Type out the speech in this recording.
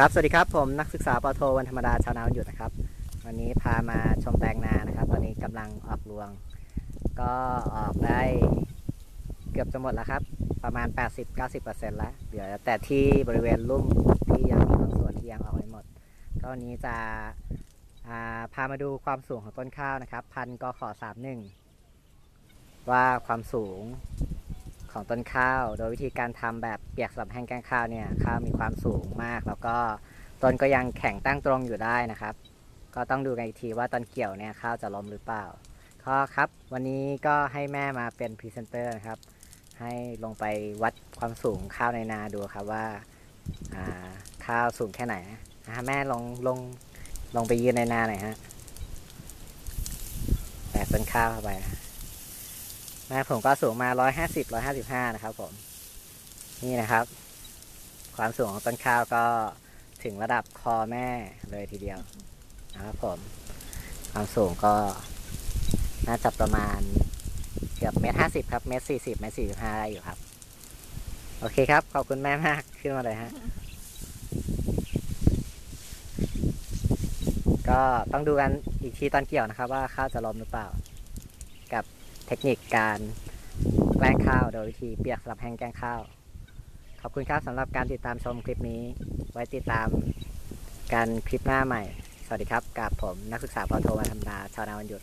ครับ สวัสดีครับ ผมนักศึกษาปโทวันธรรมดาชาวนาวันหยุดนะครับ วันนี้พามาชมแปลงนานะครับ ตอนนี้กำลังออกรวง ก็ออกได้เกือบจะหมดแล้วครับ ประมาณ 80-90%แล้ว เดี๋ยวแต่ที่บริเวณลุ่มที่ยังมีบางส่วนที่ยังออกไม่หมด ก็วันนี้จะาพามาดูความสูงของต้นข้าวนะครับ พันกขอ31ว่าความสูง ของต้นข้าว โดยวิธีการทำแบบเปียกสำหรับแห้งแกงข้าวเนี่ยข้าวมีความสูงมาก แล้วก็ต้นก็ยังแข็งตั้งตรงอยู่ได้นะครับ ก็ต้องดูกันอีกทีว่าตอนเกี่ยวเนี่ยข้าวจะล้มหรือเปล่าก็ครับ วันนี้ก็ให้แม่มาเป็นพรีเซนเตอร์นะครับ ให้ลงไปวัดความสูงข้าวในนาดูครับว่าอ่าข้าวสูงแค่ไหนนะฮะแม่ลงลงลงไปยืนในนาหน่อยฮะแบกต้นข้าวเข้าไปนะ แม่ผมก็สูงมา150 155นะครับ ผม นี่นะครับ ความสูงของต้นข้าวก็ถึงระดับคอแม่เลยทีเดียวนะครับผม ความสูงก็น่าจะประมาณเกือบเมตรห้าสิบครับเมตรสี่สิบเมตรสี่สิบห้าได้อยู่ครับ โอเคครับ ขอบคุณแม่มากขึ้นมาเลยฮะก็ต้องดูกันอีกทีตอนเกี่ยวนะครับ ว่าข้าวจะล้มหรือเปล่า กับ เทคนิคการแกล้งข้าวโดยวิธีเปียกสำหรับแห้งแกล้งข้าว ขอบคุณครับสำหรับการติดตามชมคลิปนี้ ไว้ติดตามกันคลิปหน้าใหม่ สวัสดีครับกับผมนักศึกษาปอโทมาธรรมดาชาวนาวันหยุด